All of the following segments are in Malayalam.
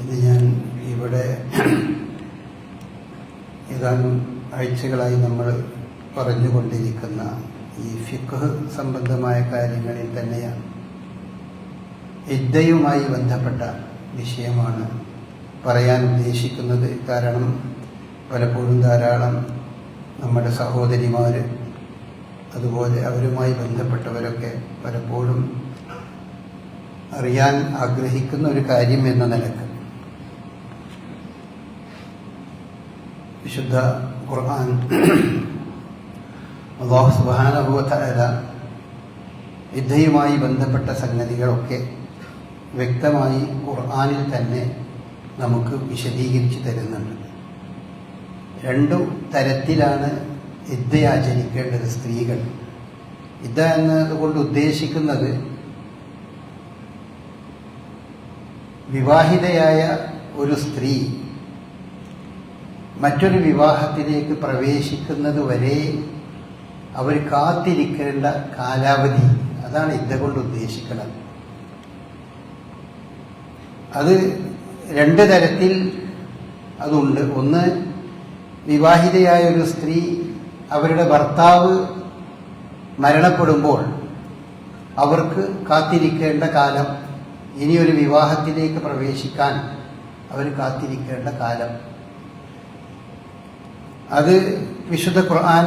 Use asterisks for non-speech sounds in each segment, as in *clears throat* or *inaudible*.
ഇന്ന് ഞാൻ ഇവിടെ ഏതാനും ആഴ്ചകളായി നമ്മൾ പറഞ്ഞുകൊണ്ടിരിക്കുന്ന ഈ ഫിഖ് സംബന്ധമായ കാര്യങ്ങളിൽ തന്നെയാണ്. ഇദ്ദയുമായി ബന്ധപ്പെട്ട വിഷയമാണ് പറയാൻ ഉദ്ദേശിക്കുന്നത്. കാരണം പലപ്പോഴും ധാരാളം നമ്മുടെ സഹോദരിമാർ അതുപോലെ അവരുമായി ബന്ധപ്പെട്ടവരൊക്കെ പലപ്പോഴും അറിയാൻ ആഗ്രഹിക്കുന്ന ഒരു കാര്യം എന്ന നിലയ്ക്ക് വിശുദ്ധ ഖുർആൻ. അള്ളാഹു സുബാനുഭവത്തല യുദ്ധയുമായി ബന്ധപ്പെട്ട സംഗതികളൊക്കെ വ്യക്തമായി ഖുർആാനിൽ തന്നെ നമുക്ക് വിശദീകരിച്ച് തരുന്നുണ്ട്. രണ്ടു തരത്തിലാണ് യുദ്ധ ആചരിക്കേണ്ടത് സ്ത്രീകൾ. യുദ്ധ എന്നതുകൊണ്ട് ഉദ്ദേശിക്കുന്നത് വിവാഹിതയായ ഒരു സ്ത്രീ മറ്റൊരു വിവാഹത്തിലേക്ക് പ്രവേശിക്കുന്നത് വരെ അവർ കാത്തിരിക്കേണ്ട കാലാവധി. അതാണ് ഇതുകൊണ്ട് കൊണ്ട് ഉദ്ദേശിക്കുന്നത് അത് രണ്ട് തരത്തിൽ അതുണ്ട്. ഒന്ന് വിവാഹിതയായ ഒരു സ്ത്രീ അവരുടെ ഭർത്താവ് മരണപ്പെടുമ്പോൾ അവർക്ക് കാത്തിരിക്കേണ്ട കാലം ഇനിയൊരു വിവാഹത്തിലേക്ക് പ്രവേശിക്കാൻ അവർ കാത്തിരിക്കേണ്ട കാലം. അത് വിശുദ്ധ ഖുർആൻ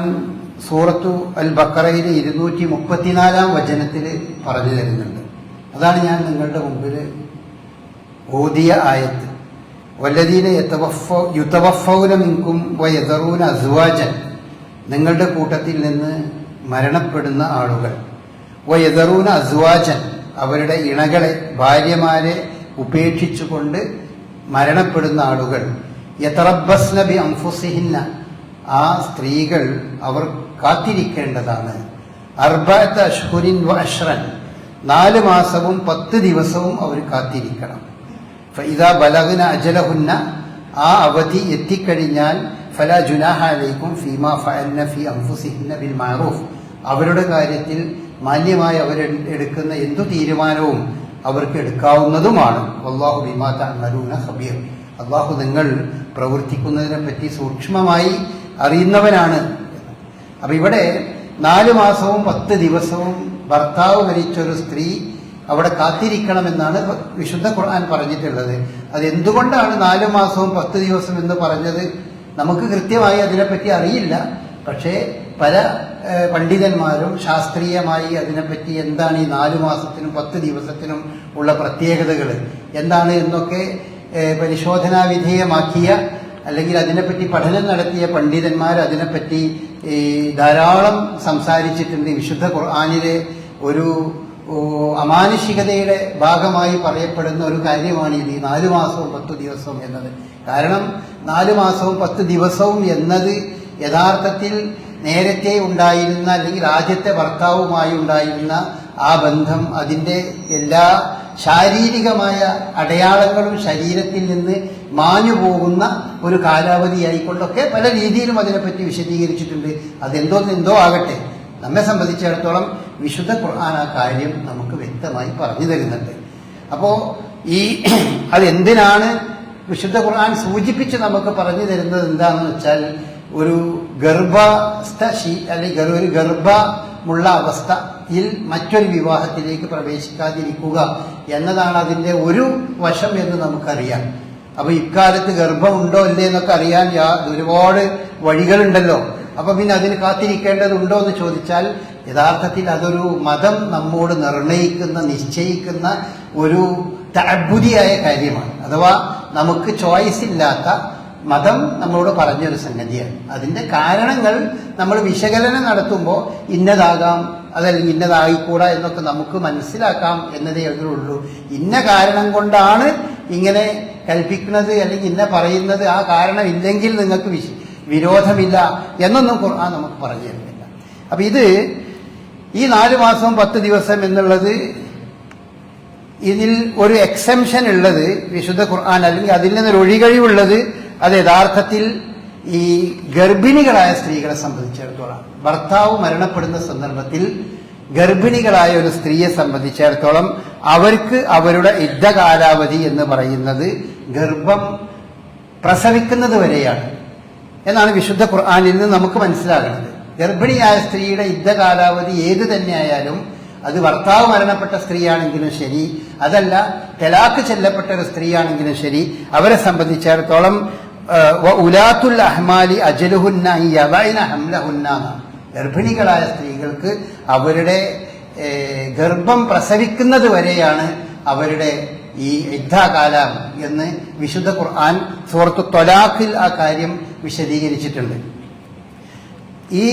സൂറത്തു അൽ ബക്കറയിലെ ഇരുന്നൂറ്റി മുപ്പത്തിനാലാം വചനത്തിൽ പറഞ്ഞു തരുന്നുണ്ട്. അതാണ് ഞാൻ നിങ്ങളുടെ മുമ്പിൽ ഓതിയ ആയത്ത്. വല്ലതീനെ യുത്തവഫൗന മിങ്കും വയതറൂന അസുവാജൻ. നിങ്ങളുടെ കൂട്ടത്തിൽ നിന്ന് മരണപ്പെടുന്ന ആളുകൾ. വയതറൂന അസുവാജൻ അവരുടെ ഇണകളെ ഭാര്യമാരെ ഉപേക്ഷിച്ചുകൊണ്ട് മരണപ്പെടുന്ന ആളുകൾ. യതറബസ്ന നബി അംഫുസിഹിന്ന ആ സ്ത്രീകൾ അവർ കാത്തിരിക്കേണ്ടതാണ്. അർബാത്ത് അഷ്ഹുരിൻ വ അഷ്റൻ. നാല് മാസവും പത്ത് ദിവസവും അവർ കാത്തിരിക്കണം. ഇതാ ബലഹുന അജലഹുന്ന. ആ അവധി എത്തിക്കഴിഞ്ഞാൽ ഫല ജുനാഹാലേക്കും ഫീമ ഫഅൽന ഫി അംഫുസിഹിന്ന ബിൽ മാറൂഫ്. അവരുടെ കാര്യത്തിൽ മാന്യമായി അവർ എടുക്കുന്ന എന്തു തീരുമാനവും അവർക്ക് എടുക്കാവുന്നതുമാണ്. അള്ളാഹു ബിമാ തഅമലൂന ഖബീർ. അള്ളാഹു നിങ്ങൾ പ്രവർത്തിക്കുന്നതിനെ പറ്റി സൂക്ഷ്മമായി അറിയുന്നവനാണ്. അപ്പൊ ഇവിടെ നാലു മാസവും പത്ത് ദിവസവും ഭർത്താവ് മരിച്ചൊരു സ്ത്രീ അവിടെ കാത്തിരിക്കണമെന്നാണ് വിശുദ്ധ ഖുർആൻ പറഞ്ഞിട്ടുള്ളത്. അതെന്തുകൊണ്ടാണ് നാലു മാസവും പത്ത് ദിവസം എന്ന് പറഞ്ഞത്? നമുക്ക് കൃത്യമായി അതിനെപ്പറ്റി അറിയില്ല. പക്ഷേ പല പണ്ഡിതന്മാരും ശാസ്ത്രീയമായി അതിനെപ്പറ്റി എന്താണ് ഈ നാലു മാസത്തിനും പത്ത് ദിവസത്തിനും ഉള്ള പ്രത്യേകതകൾ എന്താണ് എന്നൊക്കെ പരിശോധനാ വിധേയമാക്കിയ അല്ലെങ്കിൽ അതിനെപ്പറ്റി പഠനം നടത്തിയ പണ്ഡിതന്മാർ അതിനെപ്പറ്റി ധാരാളം സംസാരിച്ചിട്ടുണ്ട്. വിശുദ്ധ ഖുർആാനിലെ ഒരു അമാനുഷികതയുടെ ഭാഗമായി പറയപ്പെടുന്ന ഒരു കാര്യമാണ് ഇത്. ഈ നാലു മാസവും പത്തു ദിവസവും എന്നത്. കാരണം നാലു മാസവും പത്ത് ദിവസവും എന്നത് യഥാർത്ഥത്തിൽ നേരത്തെ ഉണ്ടായിരുന്ന അല്ലെങ്കിൽ ആദ്യത്തെ ഭർത്താവുമായി ഉണ്ടായിരുന്ന ആ ബന്ധം അതിന്റെ എല്ലാ ശാരീരികമായ അടയാളങ്ങളും ശരീരത്തിൽ നിന്ന് മാഞ്ഞു പോകുന്ന ഒരു കാലാവധി ആയിക്കൊണ്ടൊക്കെ പല രീതിയിലും അതിനെപ്പറ്റി വിശദീകരിച്ചിട്ടുണ്ട്. അതെന്തോ എന്തോ ആകട്ടെ. നമ്മെ സംബന്ധിച്ചിടത്തോളം വിശുദ്ധ ഖുർആൻ ആ കാര്യം നമുക്ക് വ്യക്തമായി പറഞ്ഞു തരുന്നുണ്ട്. അപ്പോൾ ഈ *clears throat* അതെന്തിനാണ് വിശുദ്ധ ഖുർആൻ സൂചിപ്പിച്ച് നമുക്ക് പറഞ്ഞു തരുന്നത് എന്താണെന്ന് വെച്ചാൽ ഒരു ഗർഭസ്ഥ ശീ അല്ലെങ്കിൽ ഒരു ഗർഭമുള്ള അവസ്ഥയിൽ മറ്റൊരു വിവാഹത്തിലേക്ക് പ്രവേശിക്കാതിരിക്കുക എന്നതാണ് അതിന്റെ ഒരു വശം എന്ന് നമുക്കറിയാം. അപ്പൊ ഇക്കാലത്ത് ഗർഭമുണ്ടോ അല്ലേ എന്നൊക്കെ അറിയാൻ ഒരുപാട് വഴികളുണ്ടല്ലോ. അപ്പൊ പിന്നെ അതിന് കാത്തിരിക്കേണ്ടതുണ്ടോ എന്ന് ചോദിച്ചാൽ യഥാർത്ഥത്തിൽ അതൊരു മതം നമ്മോട് നിർണയിക്കുന്ന നിശ്ചയിക്കുന്ന ഒരു തഅബുദിയായ കാര്യമാണ്. അഥവാ നമുക്ക് ചോയ്സ് ഇല്ലാത്ത മതം നമ്മളോട് പറഞ്ഞൊരു സംഗതിയാണ്. അതിന്റെ കാരണങ്ങൾ നമ്മൾ വിശകലനം നടത്തുമ്പോൾ ഇന്നതാകാം അതല്ലെങ്കിൽ ഇന്നതായിക്കൂടാ എന്നൊക്കെ നമുക്ക് മനസ്സിലാക്കാം എന്നതേ അതിലുള്ളൂ. ഇന്ന കാരണം കൊണ്ടാണ് ഇങ്ങനെ കൽപ്പിക്കുന്നത് അല്ലെങ്കിൽ ഇന്ന പറയുന്നത് ആ കാരണമില്ലെങ്കിൽ നിങ്ങൾക്ക് വിശ വിരോധമില്ല എന്നൊന്നും ഖുർആൻ നമുക്ക് പറഞ്ഞു തരുന്നില്ല. അപ്പൊ ഇത് ഈ നാല് മാസം പത്ത് ദിവസം എന്നുള്ളത് ഇതിൽ ഒരു എക്സെംഷൻ ഉള്ളത് വിശുദ്ധ ഖുർആൻ അല്ലെങ്കിൽ അതിൽ നിന്നൊരു ഒഴികഴിവുള്ളത് അത് യഥാർത്ഥത്തിൽ ഈ ഗർഭിണികളായ സ്ത്രീകളെ സംബന്ധിച്ചിടത്തോളം ഭർത്താവ് മരണപ്പെടുന്ന സന്ദർഭത്തിൽ ഗർഭിണികളായ ഒരു സ്ത്രീയെ സംബന്ധിച്ചിടത്തോളം അവർക്ക് അവരുടെ യുദ്ധ കാലാവധി എന്ന് പറയുന്നത് ഗർഭം പ്രസവിക്കുന്നത് വരെയാണ് എന്നാണ് വിശുദ്ധ ഖുർആാനിൽ നിന്ന് നമുക്ക് മനസ്സിലാകുന്നത്. ഗർഭിണിയായ സ്ത്രീയുടെ യുദ്ധ കാലാവധി ഏത് തന്നെയായാലും അത് ഭർത്താവ് മരണപ്പെട്ട സ്ത്രീയാണെങ്കിലും ശരി അതല്ല തെലാക്ക് ചെല്ലപ്പെട്ട ഒരു സ്ത്രീയാണെങ്കിലും ശരി അവരെ സംബന്ധിച്ചിടത്തോളം ഉലാത്തുൽ അഹ്മാലി അജലുഹുന്ന ഈ യവൈന ഹംലഹുന്ന ഗർഭിണികളായ സ്ത്രീകൾക്ക് അവരുടെ ഗർഭം പ്രസവിക്കുന്നത് വരെയാണ് അവരുടെ ഈ യുദ്ധകാലം എന്ന് വിശുദ്ധ ഖുർആൻ സുഹൃത്തു തൊലാഖിൽ ആ കാര്യം വിശദീകരിച്ചിട്ടുണ്ട്. ഈ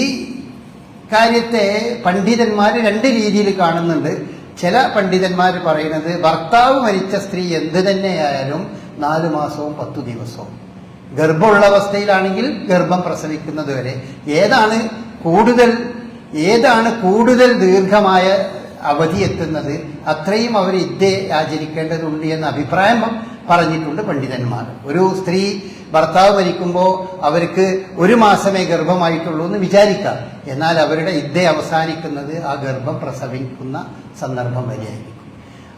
കാര്യത്തെ പണ്ഡിതന്മാർ രണ്ട് രീതിയിൽ കാണുന്നുണ്ട്. ചില പണ്ഡിതന്മാർ പറയുന്നത് ഭർത്താവ് മരിച്ച സ്ത്രീ എന്ത് തന്നെയായാലും നാലു മാസവും പത്തു ദിവസവും. ഗർഭമുള്ള അവസ്ഥയിലാണെങ്കിൽ ഗർഭം പ്രസവിക്കുന്നത് വരെ. ഏതാണ് കൂടുതൽ ഏതാണ് കൂടുതൽ ദീർഘമായ അവധി എത്തുന്നത്? അത്രയും അവർ ഇദ്യ ആചരിക്കേണ്ടതുണ്ട് എന്ന അഭിപ്രായം പറഞ്ഞിട്ടുണ്ട് പണ്ഡിതന്മാർ. ഒരു സ്ത്രീ ഭർത്താവ് മരിക്കുമ്പോൾ അവർക്ക് ഒരു മാസമേ ഗർഭമായിട്ടുള്ളൂ എന്ന് വിചാരിക്കാം. എന്നാൽ അവരുടെ ഇതേ അവസാനിക്കുന്നത് ആ ഗർഭം പ്രസവിക്കുന്ന സന്ദർഭം വരെയായിരിക്കും.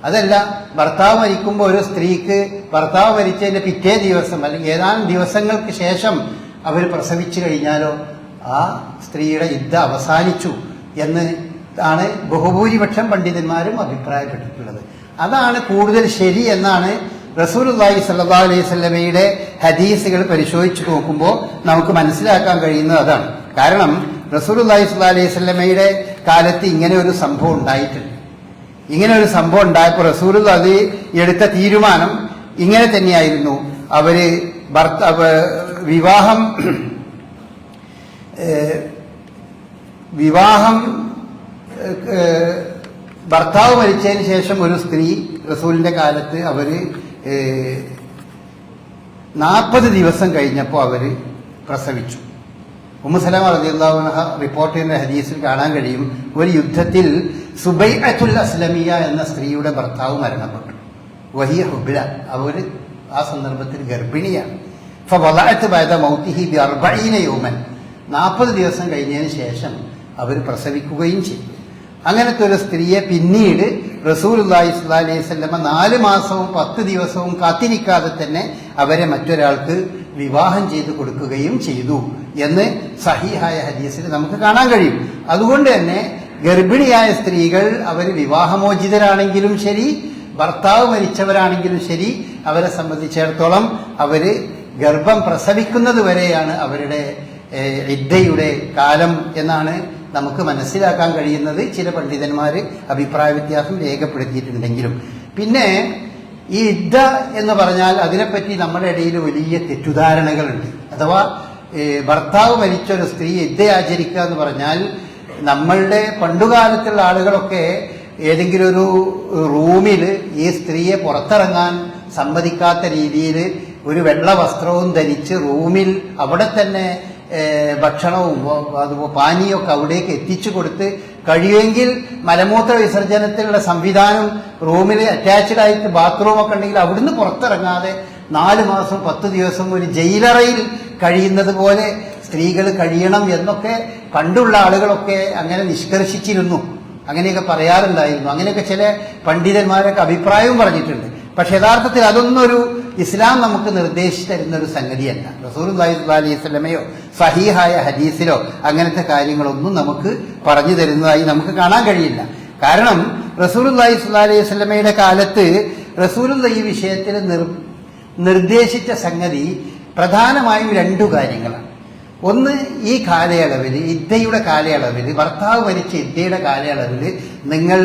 അതല്ല ഭർത്താവ് മരിക്കുമ്പോൾ ഒരു സ്ത്രീക്ക് ഭർത്താവ് മരിച്ചതിന്റെ പിറ്റേ ദിവസം അല്ലെങ്കിൽ ഏതാനും ദിവസങ്ങൾക്ക് ശേഷം അവർ പ്രസവിച്ചു കഴിഞ്ഞാലോ ആ സ്ത്രീയുടെ യുദ്ധം അവസാനിച്ചു എന്ന് ആണ് ബഹുഭൂരിപക്ഷം പണ്ഡിതന്മാരും അഭിപ്രായപ്പെട്ടിട്ടുള്ളത്. അതാണ് കൂടുതൽ ശരി എന്നാണ് റസൂലുള്ളാഹി സല്ലാ അലൈഹി സ്വലമയുടെ ഹദീസുകൾ പരിശോധിച്ചു നോക്കുമ്പോൾ നമുക്ക് മനസ്സിലാക്കാൻ കഴിയുന്നത് അതാണ്. കാരണം റസൂലുള്ളാഹി സ്വല്ലല്ലാഹു അലൈഹി സ്വലമയുടെ കാലത്ത് ഇങ്ങനെ ഒരു സംഭവം ഉണ്ടായിട്ടുണ്ട്. ഇങ്ങനെ ഒരു സംഭവം ഉണ്ടായപ്പോൾ റസൂൽ അത് എടുത്ത തീരുമാനം ഇങ്ങനെ തന്നെയായിരുന്നു. അവർ ഭർത്ത വിവാഹം വിവാഹം ഭർത്താവ് മരിച്ചതിന് ശേഷം ഒരു സ്ത്രീ റസൂലിന്റെ കാലത്ത് അവർ നാൽപ്പത് ദിവസം കഴിഞ്ഞപ്പോൾ അവർ പ്രസവിച്ചു. ഉമ്മസലാം റളിയല്ലാഹു റിപ്പോർട്ട് ചെയ്യുന്ന ഹദീസിൽ കാണാൻ കഴിയും ഒരു യുദ്ധത്തിൽ സുബൈ അച്ചുൽ അസ്ലമിയ എന്ന സ്ത്രീയുടെ ഭർത്താവ് മരണപ്പെട്ടു. വഹിയ ഹുബില അവർ ആ സന്ദർഭത്തിൽ ഗർഭിണിയാണ്. ഫവളഅത്ത് ബഅദ മൗതിഹി ബി അർബഈന യൗമൻ. നാൽപ്പത് ദിവസം കഴിഞ്ഞതിന് ശേഷം അവർ പ്രസവിക്കുകയും ചെയ്തു. അങ്ങനത്തെ ഒരു സ്ത്രീയെ പിന്നീട് റസൂലുള്ളാഹി സ്വല്ലല്ലാഹി അലൈഹി വസല്ലമ നാല് മാസവും പത്ത് ദിവസവും കാത്തിരിക്കാതെ തന്നെ അവരെ മറ്റൊരാൾക്ക് വിവാഹം ചെയ്തു കൊടുക്കുകയും ചെയ്തു എന്ന് സഹിഹായ ഹദീസിൽ നമുക്ക് കാണാൻ കഴിയും. അതുകൊണ്ട് തന്നെ ഗർഭിണിയായ സ്ത്രീകൾ അവർ വിവാഹമോചിതരാണെങ്കിലും ശരി ഭർത്താവ് മരിച്ചവരാണെങ്കിലും ശരി അവരെ സംബന്ധിച്ചിടത്തോളം അവർ ഗർഭം പ്രസവിക്കുന്നത് വരെയാണ് അവരുടെ ഇദ്ദയുടെ കാലം എന്നാണ് നമുക്ക് മനസ്സിലാക്കാൻ കഴിയുന്നത്. ചില പണ്ഡിതന്മാർ അഭിപ്രായ വ്യത്യാസം രേഖപ്പെടുത്തിയിട്ടുണ്ടെങ്കിലും. പിന്നെ ഈ ഇദ്ദ എന്ന് പറഞ്ഞാൽ അതിനെപ്പറ്റി നമ്മുടെ ഇടയിൽ വലിയ തെറ്റുധാരണകളുണ്ട് അഥവാ ഭർത്താവ് മരിച്ച ഒരു സ്ത്രീ ഇദ്ദ ആചരിക്കുക എന്ന് പറഞ്ഞാൽ നമ്മളുടെ പണ്ടുകാലത്തുള്ള ആളുകളൊക്കെ ഏതെങ്കിലും ഒരു റൂമിൽ ഈ സ്ത്രീയെ പുറത്തിറങ്ങാൻ സമ്മതിക്കാത്ത രീതിയിൽ ഒരു വെള്ള വസ്ത്രവും ധരിച്ച് റൂമിൽ അവിടെ തന്നെ ഭക്ഷണവും അതുപോലെ പാനീയമൊക്കെ അവിടേക്ക് എത്തിച്ചു കൊടുത്ത് കഴിയുമെങ്കിൽ മലമൂത്ര വിസർജനത്തിനുള്ള സംവിധാനം റൂമിൽ അറ്റാച്ച്ഡ് ആയിട്ട് ബാത്റൂം ഒക്കെ ഉണ്ടെങ്കിൽ അവിടുന്ന് പുറത്തിറങ്ങാതെ നാല് മാസം പത്ത് ദിവസം ഒരു ജയിലറയിൽ കഴിയുന്നത് പോലെ സ്ത്രീകൾ കഴിയണം എന്നൊക്കെ പണ്ടുള്ള ആളുകളൊക്കെ അങ്ങനെ നിഷ്കർഷിച്ചിരുന്നു. അങ്ങനെയൊക്കെ പറയാറുണ്ടായിരുന്നു. അങ്ങനെയൊക്കെ ചില പണ്ഡിതന്മാരൊക്കെ അഭിപ്രായവും പറഞ്ഞിട്ടുണ്ട്. പക്ഷെ യഥാർത്ഥത്തിൽ അതൊന്നൊരു ഇസ്ലാം നമുക്ക് നിർദ്ദേശിച്ചു തരുന്ന ഒരു സംഗതിയല്ല റസൂൽ അലൈഹി സ്വലമയോ സഹീഹായ ഹദീസിലോ അങ്ങനത്തെ കാര്യങ്ങളൊന്നും നമുക്ക് പറഞ്ഞു തരുന്നതായി നമുക്ക് കാണാൻ കഴിയില്ല. കാരണം റസൂൽ അലൈഹി അലൈഹി സ്വലമയുടെ കാലത്ത് റസൂൽ ഈ വിഷയത്തിൽ നിർ നിർദ്ദേശിച്ച സംഗതി പ്രധാനമായും രണ്ടു കാര്യങ്ങളാണ്. ഒന്ന് ഈ കാലയളവിൽ ഇദ്ദയുടെ കാലയളവിൽ ഭർത്താവ് മരിച്ച ഇദ്ദയുടെ കാലയളവിൽ നിങ്ങൾ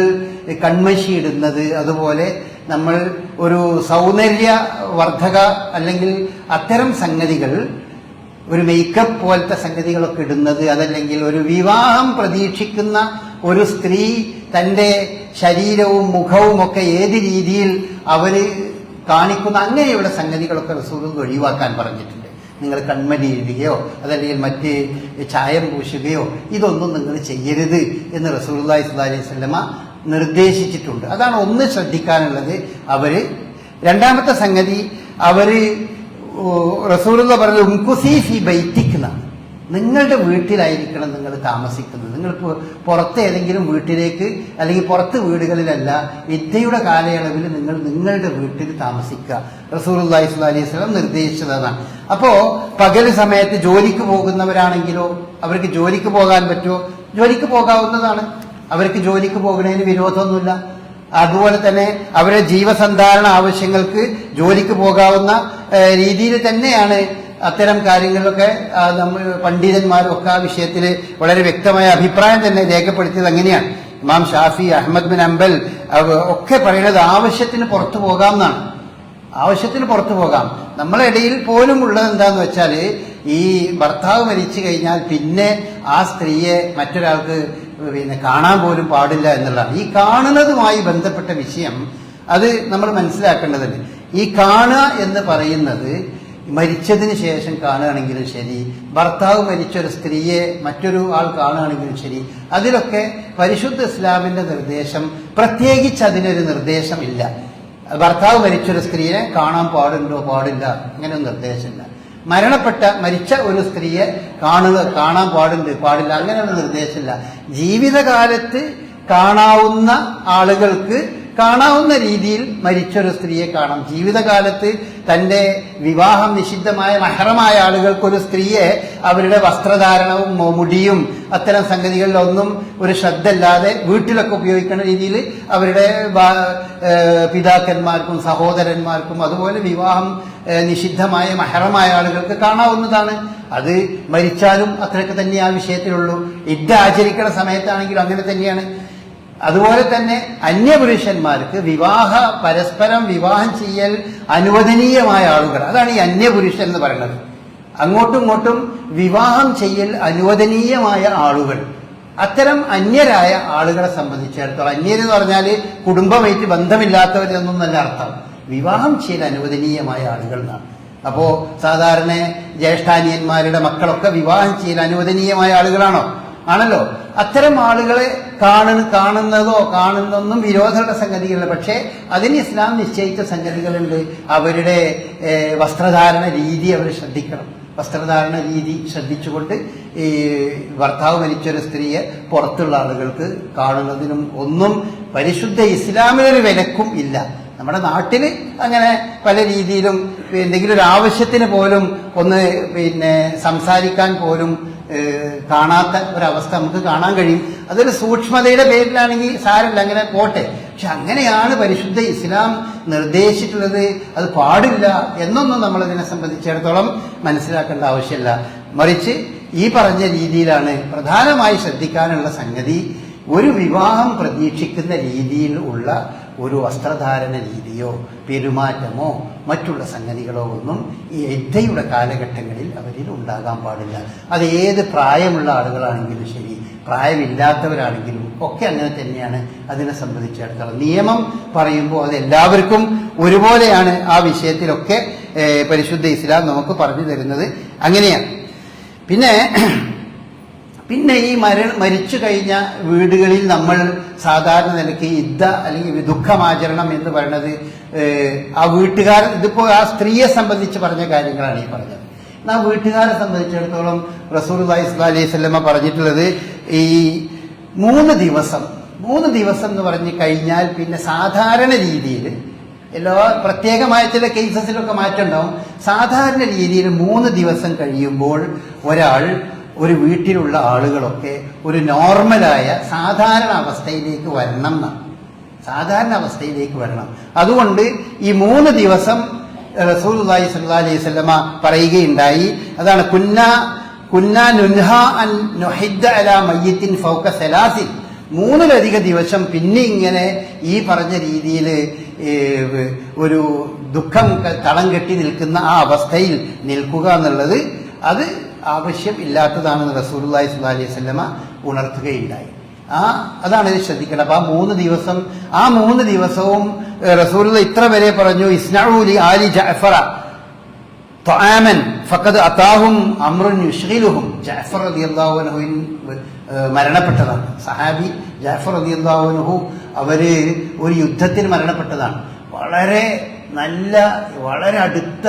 കൺമശി ഇടുന്നത് അതുപോലെ നമ്മൾ ഒരു സൗന്ദര്യ വർദ്ധക അല്ലെങ്കിൽ അത്തരം സംഗതികൾ ഒരു മേക്കപ്പ് പോലത്തെ സംഗതികളൊക്കെ ഇടുന്നത് അതല്ലെങ്കിൽ ഒരു വിവാഹം പ്രതീക്ഷിക്കുന്ന ഒരു സ്ത്രീ തന്റെ ശരീരവും മുഖവും ഒക്കെ ഏത് രീതിയിൽ അവർ കാണിക്കുന്ന അങ്ങനെയുള്ള സംഗതികളൊക്കെ റസൂൽ ഒഴിവാക്കാൻ പറഞ്ഞിട്ടുണ്ട്. നിങ്ങൾ കൺമലി എഴുതുകയോ അതല്ലെങ്കിൽ മറ്റ് ചായം പൂശുകയോ ഇതൊന്നും നിങ്ങൾ ചെയ്യരുത് എന്ന് റസൂലുള്ളാഹി സ്വല്ലല്ലാഹി അലൈഹി വസല്ലമ നിർദ്ദേശിച്ചിട്ടുണ്ട്. അതാണ് ഒന്ന് ശ്രദ്ധിക്കാനുള്ളത് അവർ. രണ്ടാമത്തെ സംഗതി അവർ റസൂലുള്ള പറഞ്ഞത് ഉംകുസി ഫി നിങ്ങളുടെ വീട്ടിലായിരിക്കണം നിങ്ങൾ താമസിക്കുന്നത്. നിങ്ങൾ പുറത്ത് ഏതെങ്കിലും വീട്ടിലേക്ക് അല്ലെങ്കിൽ പുറത്ത് വീടുകളിലല്ല വിദ്യയുടെ കാലയളവിൽ നിങ്ങൾ നിങ്ങളുടെ വീട്ടിൽ താമസിക്കുക. റസൂലുള്ളാഹി സ്വല്ലല്ലാഹി അലൈഹി വസല്ലം നിർദ്ദേശിച്ചതാണ്. അപ്പോൾ പകൽ സമയത്ത് ജോലിക്ക് പോകുന്നവരാണെങ്കിലോ അവർക്ക് ജോലിക്ക് പോകാൻ പറ്റുമോ? ജോലിക്ക് പോകാവുന്നതാണ്. അവർക്ക് ജോലിക്ക് പോകുന്നതിന് വിരോധമൊന്നുമില്ല. അതുപോലെ തന്നെ അവരുടെ ജീവസന്ധാരണ ആവശ്യങ്ങൾക്ക് ജോലിക്ക് പോകാവുന്ന രീതിയിൽ തന്നെയാണ് അത്തരം കാര്യങ്ങളിലൊക്കെ നമ്മൾ പണ്ഡിതന്മാരും ഒക്കെ ആ വിഷയത്തിൽ വളരെ വ്യക്തമായ അഭിപ്രായം തന്നെ രേഖപ്പെടുത്തിയത് അങ്ങനെയാണ്. ഇമാം ഷാഫി അഹമ്മദ് ബിൻ അംബൽ ഒക്കെ പറയുന്നത് ആവശ്യത്തിന് പുറത്തു പോകാം എന്നാണ്. ആവശ്യത്തിന് പുറത്തു പോകാം. നമ്മളെ ഇടയിൽ പോലും ഉള്ളത് എന്താന്ന് വെച്ചാൽ ഈ ഭർത്താവ് മരിച്ചു കഴിഞ്ഞാൽ പിന്നെ ആ സ്ത്രീയെ മറ്റൊരാൾക്ക് പിന്നെ കാണാൻ പോലും പാടില്ല എന്നുള്ളതാണ് ഈ കാണുന്നതുമായി ബന്ധപ്പെട്ട വിഷയം അത് നമ്മൾ മനസ്സിലാക്കേണ്ടതുണ്ട്. ഈ കാണുക എന്ന് പറയുന്നത് മരിച്ചതിന് ശേഷം കാണുകയാണെങ്കിലും ശരി ഭർത്താവ് മരിച്ച ഒരു സ്ത്രീയെ മറ്റൊരു ആൾ കാണുകയാണെങ്കിലും ശരി അതിലൊക്കെ പരിശുദ്ധ ഇസ്ലാമിന്റെ നിർദ്ദേശം പ്രത്യേകിച്ച് അതിനൊരു നിർദ്ദേശമില്ല. ഭർത്താവ് മരിച്ചൊരു സ്ത്രീയെ കാണാൻ പാടുണ്ടോ പാടില്ല? അങ്ങനെ നിർദ്ദേശമില്ല. മരണപ്പെട്ട മരിച്ച ഒരു സ്ത്രീയെ കാണുക കാണാൻ പാടുണ്ട് പാടില്ല. അങ്ങനെയുള്ള നിർദ്ദേശമില്ല. ജീവിതകാലത്ത് കാണാവുന്ന ആളുകൾക്ക് കാണാവുന്ന രീതിയിൽ മരിച്ചൊരു സ്ത്രീയെ കാണാം. ജീവിതകാലത്ത് തന്റെ വിവാഹം നിഷിദ്ധമായ മഹറമായ ആളുകൾക്കൊരു സ്ത്രീയെ അവരുടെ വസ്ത്രധാരണവും മുടിയും അത്തരം സംഗതികളിലൊന്നും ഒരു ശ്രദ്ധയില്ലാതെ വീട്ടിലൊക്കെ ഉപയോഗിക്കുന്ന രീതിയിൽ അവരുടെ പിതാക്കന്മാർക്കും സഹോദരന്മാർക്കും അതുപോലെ വിവാഹം നിഷിദ്ധമായ മഹറമായ ആളുകൾക്ക് കാണാവുന്നതാണ്. അത് മരിച്ചാലും അത്രയൊക്കെ തന്നെ ആ വിഷയത്തിലുള്ളൂ. ഇദ്ദ ആചരിക്കുന്ന സമയത്താണെങ്കിലും അങ്ങനെ തന്നെയാണ്. അതുപോലെ തന്നെ അന്യപുരുഷന്മാർക്ക് വിവാഹ പരസ്പരം വിവാഹം ചെയ്യൽ അനുവദനീയമായ ആളുകൾ. അതാണ് ഈ അന്യപുരുഷൻ എന്ന് പറയുന്നത്. അങ്ങോട്ടും ഇങ്ങോട്ടും വിവാഹം ചെയ്യൽ അനുവദനീയമായ ആളുകൾ. അത്തരം അന്യരായ ആളുകളെ സംബന്ധിച്ചിടത്തോളം അന്യരെന്ന് പറഞ്ഞാൽ കുടുംബമായിട്ട് ബന്ധമില്ലാത്തവരെന്നൊന്നല്ല അർത്ഥം. വിവാഹം ചെയ്യൽ അനുവദനീയമായ ആളുകൾ എന്നാണ്. അപ്പോ സാധാരണ ജ്യേഷ്ഠാനിയന്മാരുടെ മക്കളൊക്കെ വിവാഹം ചെയ്യൽ അനുവദനീയമായ ആളുകളാണോ? ആണല്ലോ. അത്തരം ആളുകളെ കാണുന്ന കാണുന്നതോ കാണുന്നതൊന്നും വിരോധമുള്ള സംഗതികളില്ല. പക്ഷേ അതിന് ഇസ്ലാം നിശ്ചയിച്ച സംഗതികളുണ്ട്. അവരുടെ വസ്ത്രധാരണ രീതി അവർ ശ്രദ്ധിക്കണം. വസ്ത്രധാരണ രീതി ശ്രദ്ധിച്ചുകൊണ്ട് ഈ ഭർത്താവ് മരിച്ചൊരു സ്ത്രീയെ പുറത്തുള്ള ആളുകൾക്ക് കാണുന്നതിനും ഒന്നും പരിശുദ്ധ ഇസ്ലാമിനൊരു വിലക്കും ഇല്ല. നമ്മുടെ നാട്ടിൽ അങ്ങനെ പല രീതിയിലും എന്തെങ്കിലും ഒരു ആവശ്യത്തിന് പോലും ഒന്ന് പിന്നെ സംസാരിക്കാൻ പോലും കാണാത്ത ഒരവസ്ഥ നമുക്ക് കാണാൻ കഴിയും. അതൊരു സൂക്ഷ്മതയുടെ പേരിലാണെങ്കിൽ സാരമില്ല അങ്ങനെ പോട്ടെ. പക്ഷെ അങ്ങനെയാണ് പരിശുദ്ധ ഇസ്ലാം നിർദ്ദേശിച്ചിട്ടുള്ളത്. അത് പാടില്ല എന്നൊന്നും നമ്മളതിനെ സംബന്ധിച്ചിടത്തോളം മനസ്സിലാക്കേണ്ട ആവശ്യമില്ല. മറിച്ച് ഈ പറഞ്ഞ രീതിയിലാണ് പ്രധാനമായി ശ്രദ്ധിക്കാനുള്ള സംഗതി ഒരു വിവാഹം പ്രതീക്ഷിക്കുന്ന രീതിയിൽ ഉള്ള ഒരു വസ്ത്രധാരണ രീതിയോ പെരുമാറ്റമോ മറ്റുള്ള സംഗതികളോ ഒന്നും ഈ എദ്ധയുടെ കാലഘട്ടങ്ങളിൽ അവരിൽ ഉണ്ടാകാൻ പാടില്ല. അത് ഏത് പ്രായമുള്ള ആളുകളാണെങ്കിലും ശരി പ്രായമില്ലാത്തവരാണെങ്കിലും ഒക്കെ അങ്ങനെ തന്നെയാണ് അതിനെ സംബന്ധിച്ചിടത്തോളം. നിയമം പറയുമ്പോൾ അത് എല്ലാവർക്കും ഒരുപോലെയാണ് ആ വിഷയത്തിലൊക്കെ പരിശുദ്ധ ഇസ്ലാം നമുക്ക് പറഞ്ഞു തരുന്നത്. അങ്ങനെയാണ്. പിന്നെ പിന്നെ ഈ മര മരിച്ചു കഴിഞ്ഞ വീടുകളിൽ നമ്മൾ സാധാരണ നിലയ്ക്ക് യുദ്ധ അല്ലെങ്കിൽ ദുഃഖമാചരണം എന്ന് പറയുന്നത് ആ വീട്ടുകാർ ഇതിപ്പോ ആ സ്ത്രീയെ സംബന്ധിച്ച് പറഞ്ഞ കാര്യങ്ങളാണ് ഈ പറഞ്ഞത്. എന്നാ വീട്ടുകാരെ സംബന്ധിച്ചിടത്തോളം റസൂൽ അലൈഹി സ്വലമ പറഞ്ഞിട്ടുള്ളത് ഈ മൂന്ന് ദിവസം മൂന്ന് ദിവസം എന്ന് പറഞ്ഞു കഴിഞ്ഞാൽ പിന്നെ സാധാരണ രീതിയിൽ എല്ലാ പ്രത്യേകമായ ചില കേസസിലൊക്കെ മാറ്റം ഉണ്ടാവും. സാധാരണ രീതിയിൽ മൂന്ന് ദിവസം കഴിയുമ്പോൾ ഒരാൾ ഒരു വീട്ടിലുള്ള ആളുകളൊക്കെ ഒരു നോർമലായ സാധാരണ അവസ്ഥയിലേക്ക് വരണം എന്നാണ്. സാധാരണ അവസ്ഥയിലേക്ക് വരണം. അതുകൊണ്ട് ഈ മൂന്ന് ദിവസം റസൂലുള്ളാഹി സ്വല്ലല്ലാഹി അലൈഹി വസല്ലമ പറയുകയുണ്ടായി. അതാണ് കുന്ന കുന്ന നുൻഹ അൻ നുഹിദ്ദ അലാ മയ്യിത്തിൻ ഫൗക സലാസിൻ. മൂന്നിലധികം ദിവസം പിന്നെ ഇങ്ങനെ ഈ പറഞ്ഞ രീതിയിൽ ഒരു ദുഃഖം തളം കെട്ടി നിൽക്കുന്ന ആ അവസ്ഥയിൽ നിൽക്കുക എന്നുള്ളത് അത് ആവശ്യം ഇല്ലാത്തതാണെന്ന് റസൂലുള്ളാഹി സ്വല്ലല്ലാഹി അലൈഹി വസല്ലമ ഉണർത്തുകയുണ്ടായി. ആ അതാണ് ഇത് ശ്രദ്ധിക്കേണ്ടത്. അപ്പൊ ആ മൂന്ന് ദിവസം ആ മൂന്ന് ദിവസവും റസൂൽ ഇത്ര വരെ പറഞ്ഞു ഇസ്നാഊലി ആലി ജഅഫറ മരണപ്പെട്ടതാണ്. സഹാബി ജാഫർ റളിയല്ലാഹു അൻഹു അവർ ഒരു യുദ്ധത്തിൽ മരണപ്പെട്ടതാണ്. വളരെ നല്ല വളരെ അടുത്ത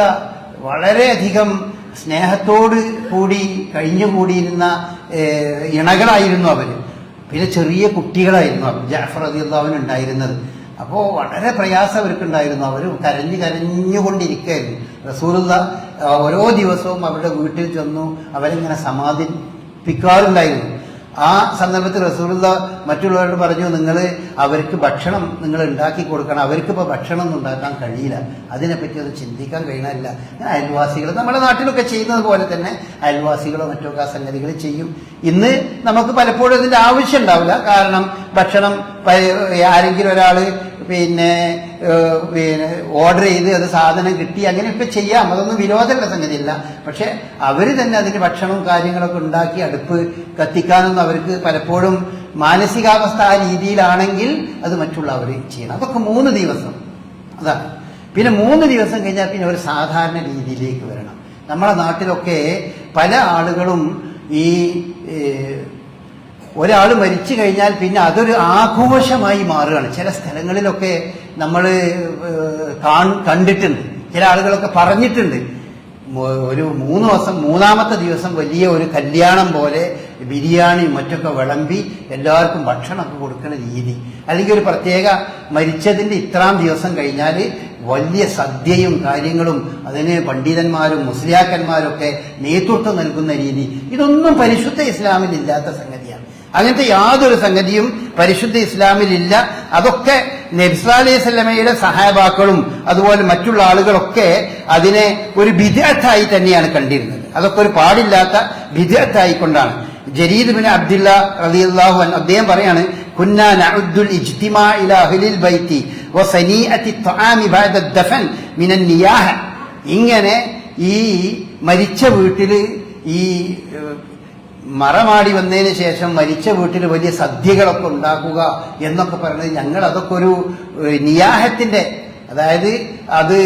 വളരെയധികം സ്നേഹത്തോട് കൂടി കഴിഞ്ഞുകൂടിയിരുന്ന കൂടിയിരുന്ന ഇണകളായിരുന്നു അവർ പിന്നെ ചെറിയ കുട്ടികളായിരുന്നു അവർ ജാഫർ അദിയുള്ളവൻ ഉണ്ടായിരുന്നത്. അപ്പോൾ വളരെ പ്രയാസം അവർക്കുണ്ടായിരുന്നു. അവർ കരഞ്ഞു കരഞ്ഞുകൊണ്ടിരിക്കുകയായിരുന്നു റസൂലുള്ള ഓരോ ദിവസവും അവരുടെ വീട്ടിൽ ചെന്നു അവരിങ്ങനെ സമാധിപ്പിക്കാറുണ്ടായിരുന്നു. ആ സന്ദർഭത്തിൽ റസൂലുള്ള മറ്റുള്ളവരോട് പറഞ്ഞു നിങ്ങൾ അവർക്ക് ഭക്ഷണം നിങ്ങൾ ഉണ്ടാക്കി കൊടുക്കണം. അവർക്കിപ്പോൾ ഭക്ഷണം ഉണ്ടാക്കാൻ കഴിയില്ല. അതിനെപ്പറ്റി ഒന്ന് ചിന്തിക്കാൻ കഴിയണമില്ല അയൽവാസികൾ നമ്മുടെ നാട്ടിലൊക്കെ ചെയ്യുന്നത് പോലെ തന്നെ അയൽവാസികളോ മറ്റൊക്കെ ആ സംഗതികൾ ചെയ്യും. ഇന്ന് നമുക്ക് പലപ്പോഴും ഇതിന്റെ ആവശ്യം ഉണ്ടാവില്ല. കാരണം ഭക്ഷണം ആരെങ്കിലും ഒരാൾ പിന്നെ പിന്നെ ഓർഡർ ചെയ്ത് അത് സാധനം കിട്ടി അങ്ങനെ ഇപ്പം ചെയ്യാം. അതൊന്നും വിരോധമുള്ള സംഗതിയില്ല. പക്ഷെ അവർ തന്നെ അതിന് ഭക്ഷണവും കാര്യങ്ങളൊക്കെ ഉണ്ടാക്കി അടുപ്പ് കത്തിക്കാനൊന്നും അവർക്ക് പലപ്പോഴും മാനസികാവസ്ഥ ആ രീതിയിലാണെങ്കിൽ അത് മറ്റുള്ളവർ ചെയ്യണം. അതൊക്കെ മൂന്ന് ദിവസം. അതാണ് പിന്നെ മൂന്ന് ദിവസം കഴിഞ്ഞാൽ പിന്നെ ഒരു സാധാരണ രീതിയിലേക്ക് വരണം. നമ്മളെ നാട്ടിലൊക്കെ പല ആളുകളും ഈ ഒരാൾ മരിച്ചു കഴിഞ്ഞാൽ പിന്നെ അതൊരു ആഘോഷമായി മാറുകയാണ്. ചില സ്ഥലങ്ങളിലൊക്കെ നമ്മൾ കണ്ടിട്ടുണ്ട്. ചില ആളുകളൊക്കെ പറഞ്ഞിട്ടുണ്ട്. ഒരു മൂന്ന് ദിവസം മൂന്നാമത്തെ ദിവസം വലിയ ഒരു കല്യാണം പോലെ ബിരിയാണി മറ്റൊക്കെ വിളമ്പി എല്ലാവർക്കും ഭക്ഷണമൊക്കെ കൊടുക്കുന്ന രീതി. അല്ലെങ്കിൽ ഒരു പ്രത്യേക മരിച്ചതിന്റെ ഇത്രാം ദിവസം കഴിഞ്ഞാൽ വലിയ സദ്യയും കാര്യങ്ങളും അതിന് പണ്ഡിതന്മാരും മുസ്ലിയാക്കന്മാരൊക്കെ നേതൃത്വം നൽകുന്ന രീതി. ഇതൊന്നും പരിശുദ്ധ ഇസ്ലാമിൽ ഇല്ലാത്ത സംഗതിയാണ്. അങ്ങനത്തെ യാതൊരു സംഗതിയും പരിശുദ്ധ ഇസ്ലാമിൽ ഇല്ല. അതൊക്കെ നബ്സാലി സ്വലമയുടെ സഹാബാക്കളും അതുപോലെ മറ്റുള്ള ആളുകളൊക്കെ അതിനെ ഒരു ബിദഅത്തായി തന്നെയാണ് കണ്ടിരുന്നത്. അതൊക്കെ ഒരു പാടില്ലാത്ത ബിദഅത്തായിക്കൊണ്ടാണ് ജരീദ് ബിൻ അബ്ദുല്ല റളിയല്ലാഹു അൻഹു അദ്ദേഹം പറയാണ് ഇങ്ങനെ ഈ മരിച്ച വീട്ടിൽ ഈ മറമാടി വന്നതിന് ശേഷം മരിച്ച വീട്ടിൽ വലിയ സദ്യകളൊക്കെ ഉണ്ടാക്കുക എന്നൊക്കെ പറയുന്നത് ഞങ്ങൾ അതൊക്കെ ഒരു നിയാഹത്തിന്റെ അതായത് അത്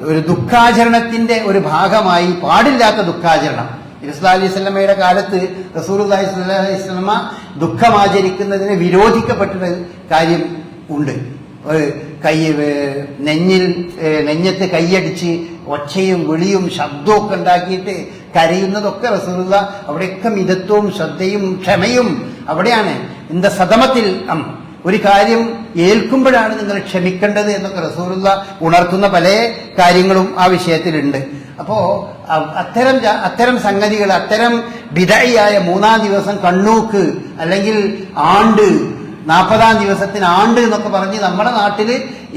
ഒരു ദുഃഖാചരണത്തിന്റെ ഒരു ഭാഗമായി പാടില്ലാത്ത ദുഃഖാചരണം. ഇസ്ലാ അലി സ്വലമയുടെ കാലത്ത് റസൂൽ അലൈഹി സ്വലമ ദുഃഖമാചരിക്കുന്നതിന് വിരോധിക്കപ്പെട്ട കാര്യം ഉണ്ട്. കൈ നെഞ്ഞിൽ നെഞ്ഞത്ത് കൈയടിച്ച് ഒച്ചയും വിളിയും ശബ്ദവും ഉണ്ടാക്കിയിട്ട് കരയുന്നതൊക്കെ റസൂലുള്ള അവിടെയൊക്കെ മിതത്വവും ശ്രദ്ധയും ക്ഷമയും അവിടെയാണ്. ഇന്ത സദമത്തിൽ അം ഒരു കാര്യം ഏൽക്കുമ്പോഴാണ് നിങ്ങൾ ക്ഷമിക്കേണ്ടത് എന്നൊക്കെ റസൂലുള്ള ഉണർത്തുന്ന പല കാര്യങ്ങളും ആ വിഷയത്തിലുണ്ട്. അപ്പോ അത്തരം അത്തരം സംഗതികൾ അത്തരം വിധയായ മൂന്നാം ദിവസം കണ്ണൂക്ക് അല്ലെങ്കിൽ ആണ്ട് നാൽപ്പതാം ദിവസത്തിന് ആണ്ട് എന്നൊക്കെ പറഞ്ഞ് നമ്മുടെ നാട്ടിൽ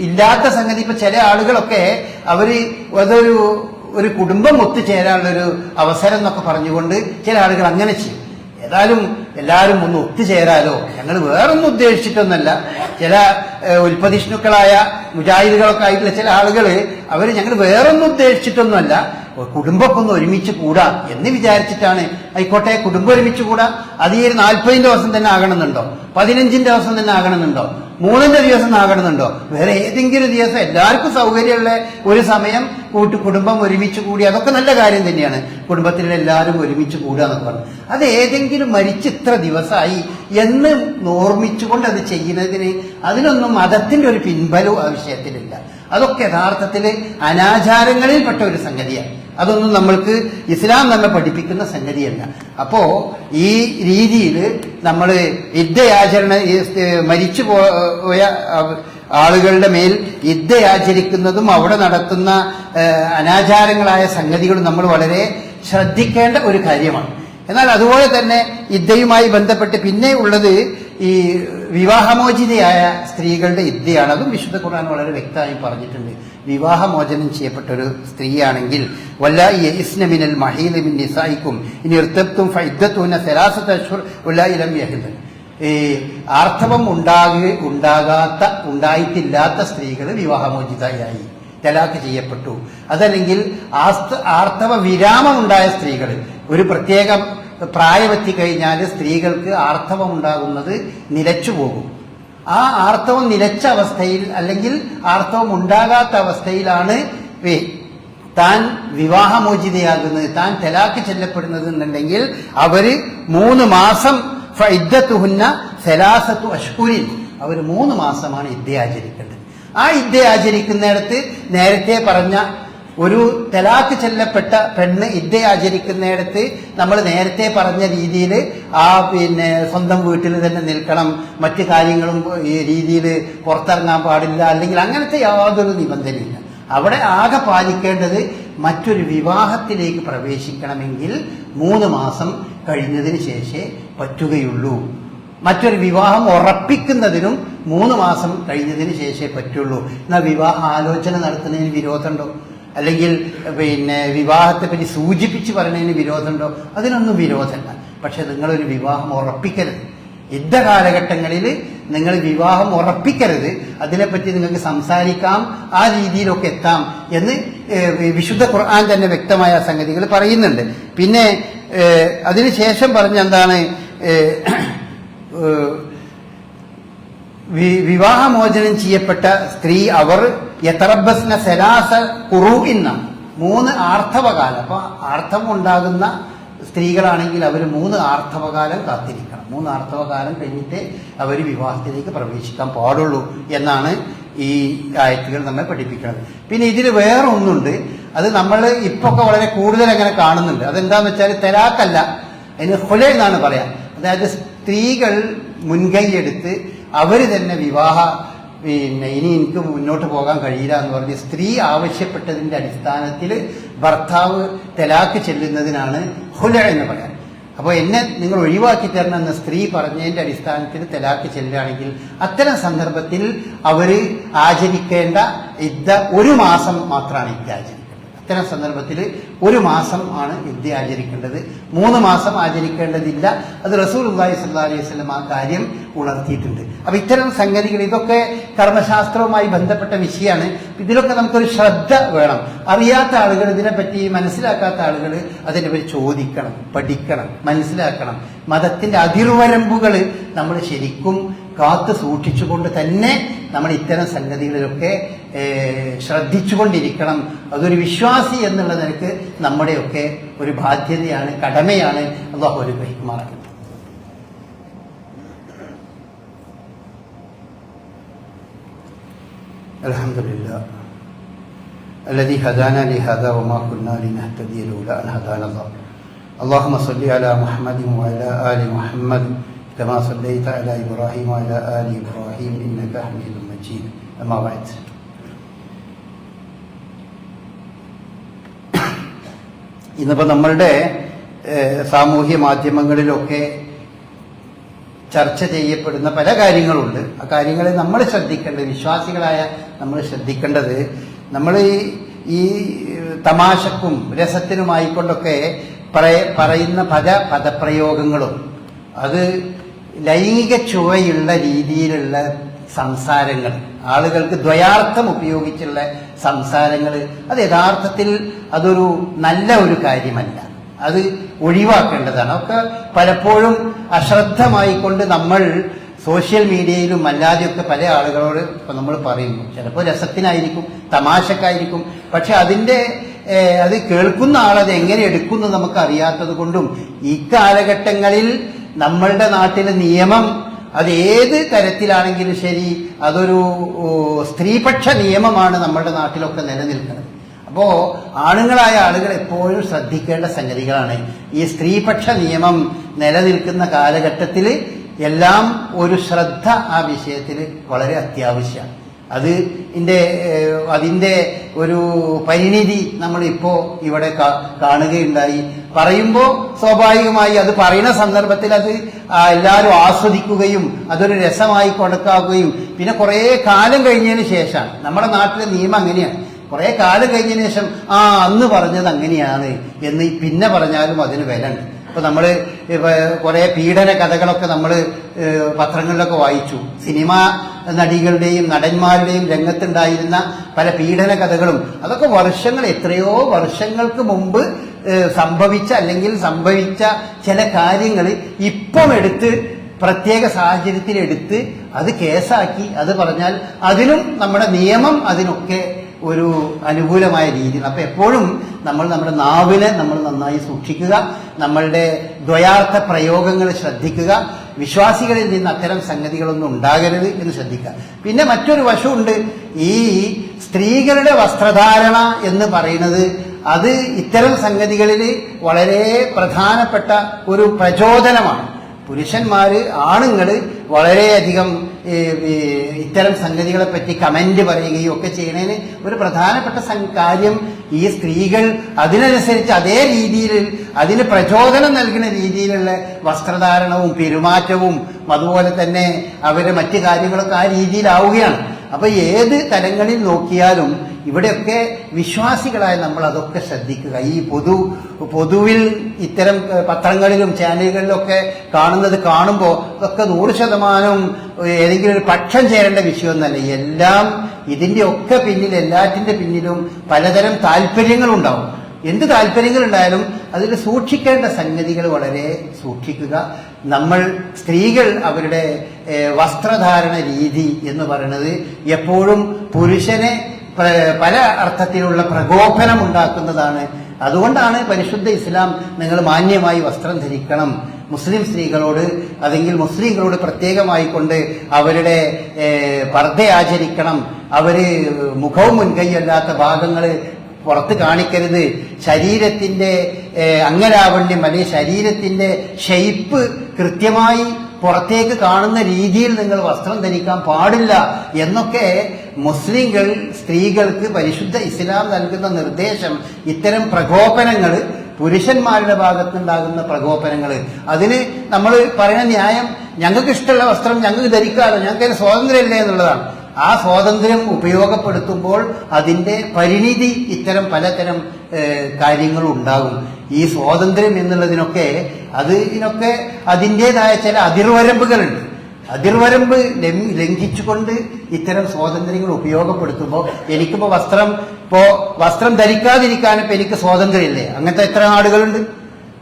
ഇല്ലാത്ത സംഗതി ഇപ്പൊ ചില ആളുകളൊക്കെ അവർ അതൊരു ഒരു കുടുംബം ഒത്തുചേരാനുള്ളൊരു അവസരം എന്നൊക്കെ പറഞ്ഞുകൊണ്ട് ചില ആളുകൾ അങ്ങനെ ചെയ്യും. ഏതായാലും എല്ലാവരും ഒന്ന് ഒത്തുചേരാലോ? ഞങ്ങൾ വേറൊന്നും ഉദ്ദേശിച്ചിട്ടൊന്നല്ല. ചില ഉൽപ്പതിഷ്ണുക്കളായ മുജാഹിദുകളൊക്കെ ആയിട്ടുള്ള ചില ആളുകൾ അവർ ഞങ്ങൾ വേറൊന്നും ഉദ്ദേശിച്ചിട്ടൊന്നുമല്ല. കുടുംബമൊക്കെ ഒരുമിച്ച് കൂടാ എന്ന് വിചാരിച്ചിട്ടാണ് ആയിക്കോട്ടെ കുടുംബം ഒരുമിച്ച് കൂടാ. അത് ഈ ഒരു നാൽപ്പതിന്റെ ദിവസം തന്നെ ആകണമെന്നുണ്ടോ? പതിനഞ്ചിന്റെ ദിവസം തന്നെ ആകണമെന്നുണ്ടോ? മൂന്നിന്റെ ദിവസം ആകണമെന്നുണ്ടോ? വേറെ ഏതെങ്കിലും ദിവസം എല്ലാവർക്കും സൗകര്യമുള്ള ഒരു സമയം കൂട്ടു കുടുംബം ഒരുമിച്ച് കൂടി. അതൊക്കെ നല്ല കാര്യം തന്നെയാണ്. കുടുംബത്തിലുള്ള എല്ലാവരും ഒരുമിച്ച് കൂടുക എന്നൊക്കെ പറഞ്ഞു. അത് ഏതെങ്കിലും മരിച്ച് ഇത്ര ദിവസമായി എന്ന് ഓർമ്മിച്ചുകൊണ്ട് അത് ചെയ്യുന്നതിന് അതിനൊന്നും മതത്തിന്റെ ഒരു പിൻബലവും ആ വിഷയത്തിലില്ല. അതൊക്കെ യഥാർത്ഥത്തിൽ അനാചാരങ്ങളിൽപ്പെട്ട ഒരു സംഗതിയാണ്. അതൊന്നും നമ്മൾക്ക് ഇസ്ലാം നമ്മെ പഠിപ്പിക്കുന്ന സംഗതിയല്ല. അപ്പോ ഈ രീതിയിൽ നമ്മൾ യുദ്ധയാചരണ മരിച്ചു പോയ ആളുകളുടെ മേൽ യുദ്ധയാചരിക്കുന്നതും അവിടെ നടത്തുന്ന അനാചാരങ്ങളായ സംഗതികളും നമ്മൾ വളരെ ശ്രദ്ധിക്കേണ്ട ഒരു കാര്യമാണ്. എന്നാൽ അതുപോലെ തന്നെ യുദ്ധയുമായി ബന്ധപ്പെട്ട് പിന്നെ ഉള്ളത് ഈ വിവാഹമോചിതയായ സ്ത്രീകളുടെ യുദ്ധയാണ്. അതും വിശുദ്ധ ഖുർആൻ വളരെ വ്യക്തമായി പറഞ്ഞിട്ടുണ്ട്. വിവാഹമോചനം ചെയ്യപ്പെട്ട ഒരു സ്ത്രീയാണെങ്കിൽ ആർത്തവം ഉണ്ടാകെ ഉണ്ടാകാത്ത ഉണ്ടായിട്ടില്ലാത്ത സ്ത്രീകൾ വിവാഹമോചിതയായി തലാക്ക് ചെയ്യപ്പെട്ടു. അതല്ലെങ്കിൽ ആർത്തവ വിരാമം ഉണ്ടായ സ്ത്രീകൾ ഒരു പ്രത്യേക പ്രായമെത്തി കഴിഞ്ഞാൽ സ്ത്രീകൾക്ക് ആർത്തവം ഉണ്ടാകുന്നത് നിലച്ചു പോകും. ആ ആർത്തവം നിലച്ച അവസ്ഥയിൽ അല്ലെങ്കിൽ ആർത്തവം ഉണ്ടാകാത്ത അവസ്ഥയിലാണ് വേ- താൻ വിവാഹമോചിതയാകുന്നത് താൻ തലാക്ക് ചെല്ലപ്പെടുന്നത് എന്നുണ്ടെങ്കിൽ അവർ മൂന്ന് മാസം ഇദ്ദത്തുഹുന്ന സലാസത്തു അഷ്കുരിൻ അവർ മൂന്ന് മാസമാണ് ഇദ്ദ ആചരിക്കേണ്ടത്. ആ ഇദ്ദ ആചരിക്കുന്നിടത്ത് നേരത്തെ പറഞ്ഞ ഒരു തലാക്ക് ചെല്ലപ്പെട്ട പെണ്ണ് ഇദ്ദ ആചരിക്കുന്നിടത്ത് നമ്മൾ നേരത്തെ പറഞ്ഞ രീതിയിൽ ആ പിന്നെ സ്വന്തം വീട്ടിൽ തന്നെ നിൽക്കണം. മറ്റു കാര്യങ്ങളും ഈ രീതിയിൽ പുറത്തിറങ്ങാൻ പാടില്ല. അല്ലെങ്കിൽ അങ്ങനത്തെ യാതൊരു നിബന്ധനയില്ല. അവിടെ ആകെ പാലിക്കേണ്ടത് മറ്റൊരു വിവാഹത്തിലേക്ക് പ്രവേശിക്കണമെങ്കിൽ മൂന്ന് മാസം കഴിഞ്ഞതിന് ശേഷമേ പറ്റുകയുള്ളൂ. മറ്റൊരു വിവാഹം ഉറപ്പിക്കുന്നതിനും മൂന്ന് മാസം കഴിഞ്ഞതിന് ശേഷമേ പറ്റുള്ളൂ. എന്നാൽ വിവാഹ ആലോചന നടത്തുന്നതിന് വിരോധമുണ്ടോ? അല്ലെങ്കിൽ പിന്നെ വിവാഹത്തെ പറ്റി സൂചിപ്പിച്ച് പറയുന്നതിന് വിരോധമുണ്ടോ? അതിനൊന്നും വിരോധമല്ല. പക്ഷെ നിങ്ങളൊരു വിവാഹം ഉറപ്പിക്കരുത്. യുദ്ധ കാലഘട്ടങ്ങളിൽ നിങ്ങൾ വിവാഹം ഉറപ്പിക്കരുത്. അതിനെപ്പറ്റി നിങ്ങൾക്ക് സംസാരിക്കാം ആ രീതിയിലൊക്കെ എത്താം എന്ന് വിശുദ്ധ ഖുർആൻ തന്നെ വ്യക്തമായ സംഗതികൾ പറയുന്നുണ്ട്. പിന്നെ അതിനുശേഷം പറഞ്ഞ എന്താണ് വിവാഹമോചനം ചെയ്യപ്പെട്ട സ്ത്രീ അവർ യത്തറബസ്ന സെലാസ കുറു എന്നാണ് മൂന്ന് ആർത്തവകാലം. അപ്പൊ ആർത്തവം ഉണ്ടാകുന്ന സ്ത്രീകളാണെങ്കിൽ അവർ മൂന്ന് ആർത്തവകാലം കാത്തിരിക്കണം. മൂന്ന് ആർത്തവകാലം കഴിഞ്ഞിട്ട് അവർ വിവാഹത്തിലേക്ക് പ്രവേശിക്കാൻ പാടുള്ളൂ എന്നാണ് ഈ ആയത്തുകൾ നമ്മെ പഠിപ്പിക്കുന്നത്. പിന്നെ ഇതിൽ വേറെ ഒന്നുണ്ട്. അത് നമ്മൾ ഇപ്പൊ ഒക്കെ വളരെ കൂടുതൽ അങ്ങനെ കാണുന്നുണ്ട്. അതെന്താന്ന് വെച്ചാൽ തെരാക്കല്ല അതിന് ഹുല എന്നാണ് പറയാം. അതായത് സ്ത്രീകൾ മുൻകൈയെടുത്ത് അവർ തന്നെ വിവാഹ പിന്നെ ഇനി എനിക്ക് മുന്നോട്ട് പോകാൻ കഴിയില്ല എന്ന് പറഞ്ഞ് സ്ത്രീ ആവശ്യപ്പെട്ടതിന്റെ അടിസ്ഥാനത്തിൽ ഭർത്താവ് തെലാക്ക് ചെല്ലുന്നതിനാണ് ഹുല എന്ന് പറയാൻ അപ്പോൾ എന്നെ നിങ്ങൾ ഒഴിവാക്കി തരണം എന്ന് സ്ത്രീ പറഞ്ഞതിന്റെ അടിസ്ഥാനത്തിൽ തെലാക്ക് ചെല്ലുകയാണെങ്കിൽ അത്തരം സന്ദർഭത്തിൽ അവർ ആചരിക്കേണ്ട ഇദ്ദ ഒരു മാസം മാത്രമാണ് ഇദ്ദ ആചരിക്കേണ്ടത് അത്തരം സന്ദർഭത്തിൽ ഒരു മാസം ആണ് യുദ്ധ ആചരിക്കേണ്ടത്. മൂന്ന് മാസം ആചരിക്കേണ്ടതില്ല. അത് റസൂൽ അള്ളാഹി സല്ലാ അലൈഹി സ്വലം ആ കാര്യം ഉണർത്തിയിട്ടുണ്ട്. അപ്പൊ ഇത്തരം സംഗതികൾ ഇതൊക്കെ കർമ്മശാസ്ത്രവുമായി ബന്ധപ്പെട്ട വിഷയമാണ്. ഇതിലൊക്കെ നമുക്കൊരു ശ്രദ്ധ വേണം. അറിയാത്ത ആളുകൾ ഇതിനെപ്പറ്റി മനസ്സിലാക്കാത്ത ആളുകൾ അതിനെപ്പറ്റി ചോദിക്കണം പഠിക്കണം മനസ്സിലാക്കണം. മതത്തിന്റെ അതിർവരമ്പുകൾ നമ്മൾ ശരിക്കും കാത്തു സൂക്ഷിച്ചുകൊണ്ട് തന്നെ നമ്മൾ ഇത്തരം സംഗതികളിലൊക്കെ ഏഹ്, ശ്രദ്ധിച്ചുകൊണ്ടിരിക്കണം അതൊരു വിശ്വാസി എന്നുള്ള നിലക്ക് നമ്മുടെയൊക്കെ ഒരു ബാധ്യതയാണ് കടമയാണ് അള്ളാഹു അനുഗ്രഹിക്കുമാറാക്കുന്നത് الحمد لله الذي هدانا لهذا وما كنا لنهتدي لولا ان هدانا الله اللهم صل على محمد وعلى ال محمد كما صليت على ابراهيم وعلى ال ابراهيم انك حميد مجيد اما بعد ഇന്നിപ്പോൾ നമ്മളുടെ ഏഹ്, സാമൂഹ്യ മാധ്യമങ്ങളിലൊക്കെ ചർച്ച ചെയ്യപ്പെടുന്ന പല കാര്യങ്ങളുണ്ട് ആ കാര്യങ്ങളെ നമ്മൾ ശ്രദ്ധിക്കേണ്ടത് വിശ്വാസികളായ നമ്മൾ ശ്രദ്ധിക്കേണ്ടത് നമ്മൾ ഈ ഈ തമാശക്കും രസത്തിനുമായിക്കൊണ്ടൊക്കെ പറയ- പറയുന്ന പല പദപ്രയോഗങ്ങളും അത് ലൈംഗിക ചുവയുള്ള രീതിയിലുള്ള സംസാരങ്ങൾ ആളുകൾക്ക് ദ്വയാർത്ഥം ഉപയോഗിച്ചുള്ള സംസാരങ്ങൾ അത് യഥാർത്ഥത്തിൽ അതൊരു നല്ല ഒരു കാര്യമല്ല. അത് ഒഴിവാക്കേണ്ടതാണ്. ഒക്കെ പലപ്പോഴും അശ്രദ്ധമായിക്കൊണ്ട് നമ്മൾ സോഷ്യൽ മീഡിയയിലും അല്ലാതെയൊക്കെ പല ആളുകളോട് നമ്മൾ പറയുന്നു. ചിലപ്പോൾ രസത്തിനായിരിക്കും തമാശക്കായിരിക്കും. പക്ഷെ അതിന്റെ അത് കേൾക്കുന്ന ആളത് എങ്ങനെ എടുക്കുന്നു നമുക്ക് അറിയാത്തത് കൊണ്ടും ഈ കാലഘട്ടങ്ങളിൽ നമ്മളുടെ നാട്ടിലെ നിയമം അത് ഏത് തരത്തിലാണെങ്കിലും ശരി അതൊരു സ്ത്രീപക്ഷ നിയമമാണ് നമ്മളുടെ നാട്ടിലൊക്കെ നിലനിൽക്കുന്നത്. അപ്പോൾ ആണുങ്ങളായ ആളുകൾ എപ്പോഴും ശ്രദ്ധിക്കേണ്ട സംഗതികളാണ്. ഈ സ്ത്രീപക്ഷ നിയമം നിലനിൽക്കുന്ന കാലഘട്ടത്തിൽ എല്ലാം ഒരു ശ്രദ്ധ ആ വിഷയത്തിൽ വളരെ അത്യാവശ്യമാണ്. അത് ഇന്റെ അതിന്റെ ഒരു പരിണിതി നമ്മളിപ്പോ ഇവിടെ കാണുകയുണ്ടായി. പറയുമ്പോൾ സ്വാഭാവികമായി അത് പറയുന്ന സന്ദർഭത്തിൽ അത് എല്ലാവരും ആസ്വദിക്കുകയും അതൊരു രസമായി കൊടുക്കാവുകയും പിന്നെ കുറേ കാലം കഴിഞ്ഞതിന് ശേഷം നമ്മുടെ നാട്ടിലെ നിയമം അങ്ങനെയാണ്. കുറെ കാലം കഴിഞ്ഞതിന് ശേഷം ആ അന്ന് പറഞ്ഞത് അങ്ങനെയാണ് എന്ന് പിന്നെ പറഞ്ഞാലും അതിന് വില ഉണ്ട് ഇപ്പൊ നമ്മൾ കുറെ പീഡന കഥകളൊക്കെ നമ്മൾ പത്രങ്ങളിലൊക്കെ വായിച്ചു. സിനിമ നടികളുടെയും നടന്മാരുടെയും രംഗത്തുണ്ടായിരുന്ന പല പീഡന കഥകളും അതൊക്കെ വർഷങ്ങൾ എത്രയോ വർഷങ്ങൾക്ക് മുമ്പ് സംഭവിച്ച അല്ലെങ്കിൽ സംഭവിച്ച ചില കാര്യങ്ങൾ ഇപ്പം എടുത്ത് പ്രത്യേക സാഹചര്യത്തിൽ എടുത്ത് അത് കേസാക്കി അത് പറഞ്ഞാൽ അതിനും നമ്മുടെ നിയമം അതിനൊക്കെ ഒരു അനുകൂലമായ രീതിയിൽ. അപ്പൊ എപ്പോഴും നമ്മൾ നമ്മുടെ നാവിനെ നമ്മൾ നന്നായി സൂക്ഷിക്കുക നമ്മളുടെ ദ്വയാർത്ഥ പ്രയോഗങ്ങൾ ശ്രദ്ധിക്കുക വിശ്വാസികളിൽ നിന്ന് അത്തരം സംഗതികളൊന്നും ഉണ്ടാകരുത് എന്ന് ശ്രദ്ധിക്കുക. പിന്നെ മറ്റൊരു വശമുണ്ട്. ഈ സ്ത്രീകളുടെ വസ്ത്രധാരണ എന്ന് പറയുന്നത് അത് ഇത്തരം സംഗതികളിൽ വളരെ പ്രധാനപ്പെട്ട ഒരു പ്രചോദനമാണ്. പുരുഷന്മാര് ആണുങ്ങൾ വളരെയധികം ഇത്തരം സംഗതികളെ പറ്റി കമന്റ് പറയുകയും ഒക്കെ ചെയ്യുന്നതിന് ഒരു പ്രധാനപ്പെട്ട കാര്യം ഈ സ്ത്രീകൾ അതിനനുസരിച്ച് അതേ രീതിയിൽ അതിന് പ്രചോദനം നൽകുന്ന രീതിയിലുള്ള വസ്ത്രധാരണവും പെരുമാറ്റവും അതുപോലെ തന്നെ അവരുടെ മറ്റു കാര്യങ്ങളൊക്കെ ആ രീതിയിലാവുകയാണ്. അപ്പൊ ഏത് തലങ്ങളിൽ നോക്കിയാലും ഇവിടെയൊക്കെ വിശ്വാസികളായ നമ്മൾ അതൊക്കെ ശ്രദ്ധിക്കുക. ഈ പൊതു പൊതുവിൽ ഇത്തരം പത്രങ്ങളിലും ചാനലുകളിലൊക്കെ കാണുന്നത് കാണുമ്പോൾ അതൊക്കെ നൂറ് ശതമാനവും ഏതെങ്കിലും ഒരു പക്ഷം ചേരേണ്ട വിഷയമൊന്നല്ല എല്ലാം ഇതിന്റെ ഒക്കെ പിന്നിൽ എല്ലാറ്റിന്റെ പിന്നിലും പലതരം താല്പര്യങ്ങളുണ്ടാവും. എന്ത് താല്പര്യങ്ങൾ ഉണ്ടായാലും അതിൽ സൂക്ഷിക്കേണ്ട സംഗതികൾ വളരെ സൂക്ഷിക്കുക. നമ്മൾ സ്ത്രീകൾ അവരുടെ വസ്ത്രധാരണ രീതി എന്ന് പറയുന്നത് എപ്പോഴും പുരുഷനെ പല അർത്ഥത്തിലുള്ള പ്രകോപനം ഉണ്ടാക്കുന്നതാണ്. അതുകൊണ്ടാണ് പരിശുദ്ധ ഇസ്ലാം നിങ്ങൾ മാന്യമായി വസ്ത്രം ധരിക്കണം. മുസ്ലിം സ്ത്രീകളോട് അല്ലെങ്കിൽ മുസ്ലിങ്ങളോട് പ്രത്യേകമായി കൊണ്ട് അവരുടെ പർദ്ധ ആചരിക്കണം അവർ മുഖവും മുൻകൈയല്ലാത്ത ഭാഗങ്ങൾ പുറത്ത് കാണിക്കരുത്. ശരീരത്തിന്റെ അങ്ങനാവണ്യം അല്ലെങ്കിൽ ശരീരത്തിന്റെ ഷെയ്പ്പ് കൃത്യമായി പുറത്തേക്ക് കാണുന്ന രീതിയിൽ നിങ്ങൾ വസ്ത്രം ധരിക്കാൻ പാടില്ല എന്നൊക്കെ മുസ്ലിങ്ങൾ സ്ത്രീകൾക്ക് പരിശുദ്ധ ഇസ്ലാം നൽകുന്ന നിർദ്ദേശം ഇത്തരം പ്രകോപനങ്ങൾ പുരുഷന്മാരുടെ ഭാഗത്തുണ്ടാകുന്ന പ്രകോപനങ്ങൾ അതിന് നമ്മൾ പറയുന്ന ന്യായം ഞങ്ങൾക്ക് ഇഷ്ടമുള്ള വസ്ത്രം ഞങ്ങൾക്ക് ധരിക്കാമല്ലോ ഞങ്ങൾക്ക് അതിന് സ്വാതന്ത്ര്യമില്ലേ എന്നുള്ളതാണ്. ആ സ്വാതന്ത്ര്യം ഉപയോഗപ്പെടുത്തുമ്പോൾ അതിന്റെ പരിണിതി ഇത്തരം പലതരം കാര്യങ്ങൾ ഉണ്ടാകും. ഈ സ്വാതന്ത്ര്യം എന്നുള്ളതിനൊക്കെ അത് ഇതിനൊക്കെ അതിന്റെതായ ചില അതിർവരമ്പുകളുണ്ട്. അതിർവരമ്പ് ലംഘിച്ചുകൊണ്ട് ഇത്തരം സ്വാതന്ത്ര്യങ്ങൾ ഉപയോഗപ്പെടുത്തുമ്പോൾ എനിക്കിപ്പോ വസ്ത്രം ഇപ്പോ വസ്ത്രം ധരിക്കാതിരിക്കാൻ ഇപ്പൊ എനിക്ക് സ്വാതന്ത്ര്യമില്ലേ? അങ്ങനത്തെ എത്ര നാടുകളുണ്ട്?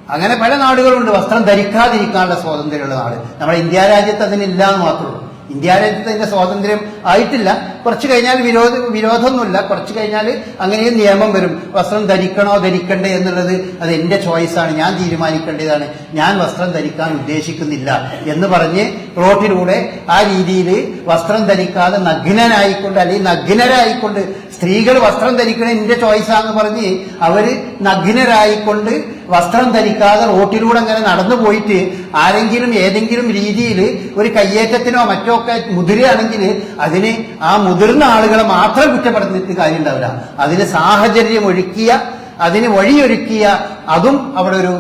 അങ്ങനെ പല നാടുകളുണ്ട് വസ്ത്രം ധരിക്കാതിരിക്കാനുള്ള സ്വാതന്ത്ര്യമുള്ള നാട്. നമ്മുടെ ഇന്ത്യ രാജ്യത്ത് അതിനില്ല എന്ന് മാത്രമേ ഇന്ത്യ അതിന്റെ സ്വാതന്ത്ര്യം ആയിട്ടില്ല. കുറച്ച് കഴിഞ്ഞാൽ വിരോധ വിരോധമൊന്നുമില്ല. കുറച്ച് കഴിഞ്ഞാൽ അങ്ങനെയും നിയമം വരും. വസ്ത്രം ധരിക്കണോ ധരിക്കണ്ടേ എന്നുള്ളത് അത് എന്റെ ചോയ്സാണ് ഞാൻ തീരുമാനിക്കേണ്ടതാണ്. ഞാൻ വസ്ത്രം ധരിക്കാൻ ഉദ്ദേശിക്കുന്നില്ല എന്ന് പറഞ്ഞ് റോട്ടിലൂടെ ആ രീതിയിൽ വസ്ത്രം ധരിക്കാതെ നഗ്നനായിക്കൊണ്ട് അല്ലെങ്കിൽ നഗ്നരായിക്കൊണ്ട് സ്ത്രീകൾ വസ്ത്രം ധരിക്കണേ എന്റെ ചോയ്സാന്ന് പറഞ്ഞ് അവർ നഗ്നരായിക്കൊണ്ട് വസ്ത്രം ധരിക്കാതെ റോട്ടിലൂടെ അങ്ങനെ നടന്നു പോയിട്ട് ആരെങ്കിലും ഏതെങ്കിലും രീതിയിൽ ഒരു കയ്യേറ്റത്തിനോ മറ്റോ ഒക്കെ മുതിരുകയാണെങ്കിൽ അതിന് ആ മുതിർന്ന ആളുകളെ മാത്രം കുറ്റപ്പെടുത്തിയിട്ട് കാര്യം ഉണ്ടാവില്ല അതിന് സാഹചര്യം ഒരുക്കിയ അതിന് വഴിയൊരുക്കിയ അതും അവിടെ ഒരു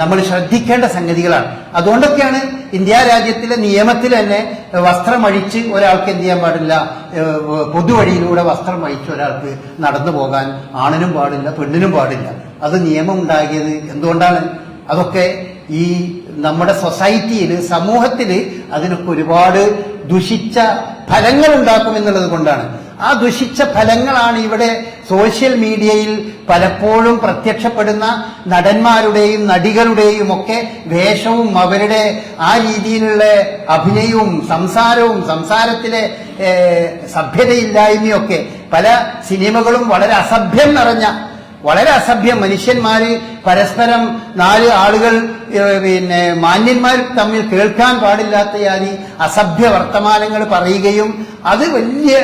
നമ്മൾ ശ്രദ്ധിക്കേണ്ട സംഗതികളാണ്. അതുകൊണ്ടൊക്കെയാണ് ഇന്ത്യ രാജ്യത്തിലെ നിയമത്തിൽ തന്നെ വസ്ത്രമഴിച്ച് ഒരാൾക്ക് എന്ത് ചെയ്യാൻ പാടില്ല പൊതുവഴിയിലൂടെ വസ്ത്രം അഴിച്ച് ഒരാൾക്ക് നടന്നു പോകാൻ ആണിനും പാടില്ല പെണ്ണിനും പാടില്ല. അത് നിയമം ഉണ്ടാകിയത് എന്തുകൊണ്ടാണ്? അതൊക്കെ ഈ നമ്മുടെ സൊസൈറ്റിയിൽ സമൂഹത്തിൽ അതിനൊക്കെ ഒരുപാട് ദുഷിച്ച ഫലങ്ങൾ ഉണ്ടാക്കും എന്നുള്ളത് കൊണ്ടാണ്. ആ ദുഷിച്ച ഫലങ്ങളാണ് ഇവിടെ സോഷ്യൽ മീഡിയയിൽ പലപ്പോഴും പ്രത്യക്ഷപ്പെടുന്ന നടന്മാരുടെയും നടികളുടെയും ഒക്കെ വേഷവും അവരുടെ ആ രീതിയിലുള്ള അഭിനയവും സംസാരവും സംസാരത്തിലെ സഭ്യതയില്ലായ്മയൊക്കെ സഭ്യതയില്ലായ്മയും പല സിനിമകളും വളരെ അസഭ്യം നിറഞ്ഞ വളരെ അസഭ്യം മനുഷ്യന്മാര് പരസ്പരം നാല് ആളുകൾ പിന്നെ മാന്യന്മാർ തമ്മിൽ കേൾക്കാൻ പാടില്ലാത്ത യാതി അസഭ്യ വർത്തമാനങ്ങൾ പറയുകയും അത് വലിയ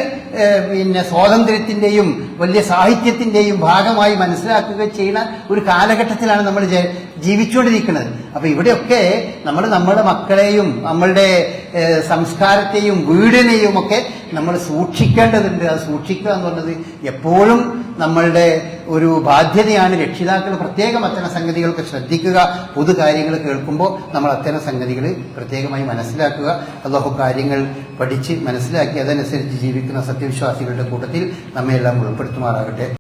പിന്നെ സ്വാതന്ത്ര്യത്തിന്റെയും വലിയ സാഹിത്യത്തിന്റെയും ഭാഗമായി മനസ്സിലാക്കുകയും ചെയ്യുന്ന ഒരു കാലഘട്ടത്തിലാണ് നമ്മൾ ജീവിച്ചുകൊണ്ടിരിക്കുന്നത്. അപ്പൊ ഇവിടെയൊക്കെ നമ്മൾ നമ്മുടെ മക്കളെയും നമ്മളുടെ സംസ്കാരത്തെയും വീടിനെയും ഒക്കെ നമ്മൾ സൂക്ഷിക്കേണ്ടതുണ്ട്. അത് സൂക്ഷിക്കുക എന്ന് പറഞ്ഞത് എപ്പോഴും നമ്മളുടെ ഒരു ബാധ്യതയാണ് രക്ഷിതാക്കൾ. പ്രത്യേകം അത്തരം സംഗതികൾക്ക് ശ്രദ്ധിക്കുക. പൊതു കാര്യങ്ങൾ കേൾക്കുമ്പോൾ നമ്മൾ അത്തരം സംഗതികൾ പ്രത്യേകമായി മനസ്സിലാക്കുക. അള്ളാഹു കാര്യങ്ങൾ പഠിച്ച് മനസ്സിലാക്കി അതനുസരിച്ച് ജീവിക്കുന്ന സത്യവിശ്വാസികളുടെ കൂട്ടത്തിൽ നമ്മയെല്ലാം ഉൾപ്പെടുത്തുമാറാകട്ടെ.